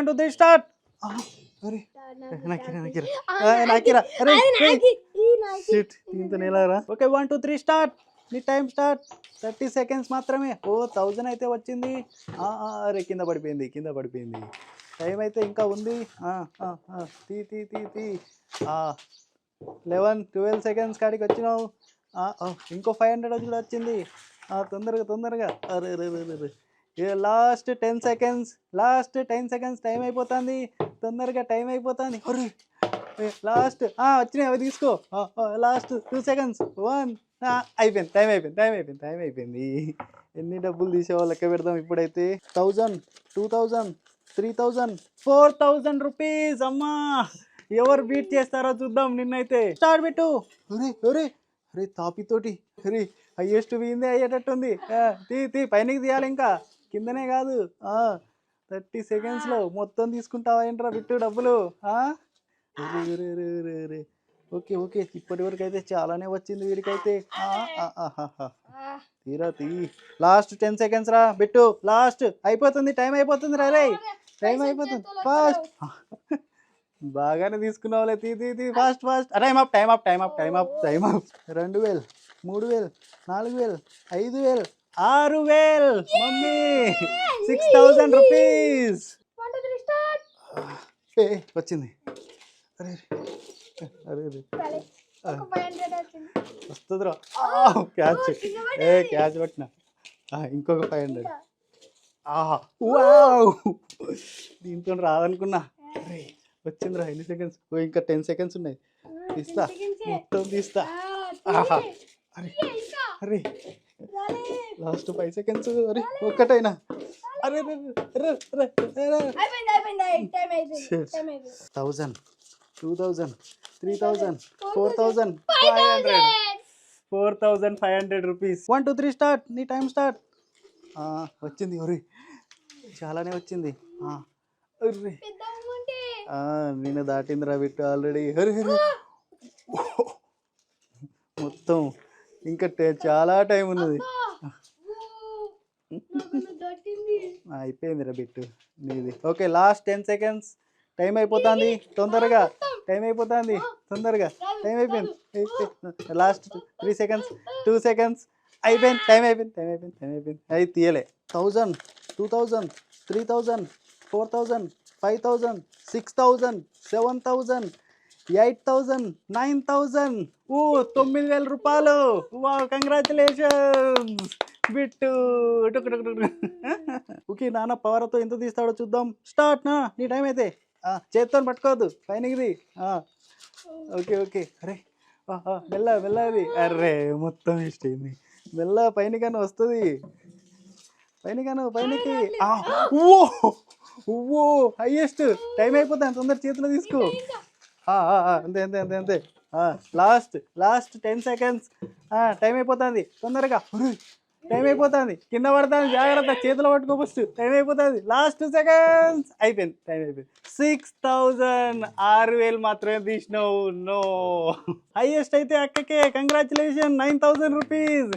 One two three start అరే నాకిరా నాకిరా ఆ, నాకిరా అరే షిట్ దీంతో ఎలారా okay one two three start నీ టైం స్టార్ట్ థర్టీ సెకండ్స్ మాత్రమే. ఓ థౌజండ్ అయితే వచ్చింది. అరే కింద పడిపోయింది కింద పడిపోయింది. టైం అయితే ఇంకా ఉంది. ఆ, ఆ, ఆ, తీ తీ తీ తీ. లెవెన్ ట్వెల్వ్ సెకండ్స్ కాడికి వచ్చినావు. ఇంకో ఫైవ్ హండ్రెడ్ కూడా వచ్చింది. ఆ, తొందరగా తొందరగా. అరే అరే అరే అరే. Last ten seconds last ten seconds time అయిపోతుంది. తొందరగా టైం అయిపోతుంది. అరే లాస్ట్ వచ్చినాయి అవి తీసుకో. లాస్ట్ టూ సెకండ్స్ వన్ అయిపోయింది టైం అయిపోయింది టైం అయిపోయింది టైం అయిపోయింది. ఎన్ని డబ్బులు తీసేవో లెక్క పెడదాం ఇప్పుడైతే. Thousand two thousand three thousand four thousand rupees అమ్మా! ఎవరు బీట్ చేస్తారో చూద్దాం నిన్నైతే. స్టార్ట్ పెట్టు. అరే అరే అరే తాపితోటి. అరే హయ్యెస్ట్ పోయింది అయ్యేటట్టుంది. తీ తీ పైనకి తీయాలి ఇంకా. కిందనే కాదు. థర్టీ సెకండ్స్లో మొత్తం తీసుకుంటావా ఏంట్రా బిట్టు డబ్బులు. Okay okay. ఇప్పటి వరకు అయితే చాలానే వచ్చింది వీడికైతే. తీరా తీ. లాస్ట్ టెన్ సెకండ్స్ రా బిట్టు. లాస్ట్. అయిపోతుంది టైం అయిపోతుంది రా రే టైం అయిపోతుంది. ఫాస్ట్. బాగానే తీసుకున్నావులే. తీ తీ తీ. Fast fast. Time up time up time up time up time up రెండు వేలు మూడు వేలు నాలుగు వేలు ఐదు వేలు. ఆరు వేలు మమ్మీ. సిక్స్ థౌజండ్ రూపీస్ ఏ వచ్చింది. అరే అరే వస్తుందిరా. క్యాచ్. ఏ క్యాచ్ పట్టిన. ఇంకొక ఫైవ్ హండ్రెడ్ ఆహా దీంతో రాదనుకున్నా. వచ్చిందిరా ఎన్ని సెకండ్స్ ఓ ఇంకా టెన్ సెకండ్స్ ఉన్నాయి. తీస్తా. మొత్తం తీస్తా. ఆహా. అరే. అరే. లాస్ట్ ఫైవ్ సెకండ్స్ అరే ఒక్కటైనా. అరే అరే అరే thousand two thousand three thousand four thousand. Five hundred. Four thousand five hundred rupees. One two three start. నీ టైం స్టార్ట్. వచ్చింది ఒరే. చాలానే వచ్చింది. ఆ, ఒర్రే ఆ, నేను దాటిందిరా బిట్టు ఆల్రెడీ. మొత్తం ఇంకా టే- చాలా టైం ఉన్నది. ఆ, అయిపోయిందిరా బిట్టు నీది. Okay last ten seconds. Time అయిపోతుంది. తొందరగా. టైం అయిపోతుంది. తొందరగా. టైం అయిపోయింది. Last three seconds. Two seconds. అయిపోయింది. టైం అయిపోయింది. టైం అయిపోయింది. టైం అయిపోయింది. అయి తీయలే. Thousand two thousand three thousand four thousand five thousand six thousand seven thousand eight thousand nine thousand ఓ తొమ్మిది వేల రూపాయలు. వా కంగ్రాచులేషన్స్ బిట్టు ఓకే నాన్న పవర్తో ఎంత తీస్తాడో చూద్దాం. స్టార్ట్ నా నీ టైం అయితే. ఆ, చేత్తో పట్టుకోవద్దు. పైనకిది ఓకే ఓకే. అరే వెళ్ళ వెళ్ళది అరే మొత్తం ఇష్ట అయింది పైన కానీ వస్తుంది. పైన కానీ పైనకి. ఆ, ఓ ఓ హైయెస్ట్ టైం అయిపోతుంది తొందర చేతిలో తీసుకో. అంతే అంతే అంతే అంతే. Last last ten seconds time అయిపోతుంది. తొందరగా. టైం అయిపోతుంది. కింద పడుతుంది. జాగ్రత్త. చేతిలో పట్టుకో ఫస్ట్ టైం అయిపోతుంది. లాస్ట్ సెకండ్స్ అయిపోయింది. టైం అయిపోయింది. సిక్స్ థౌజండ్ ఆరు వేలు మాత్రమే తీసినావు. నో హైయెస్ట్ అయితే అక్కకే. Congratulation nine thousand rupees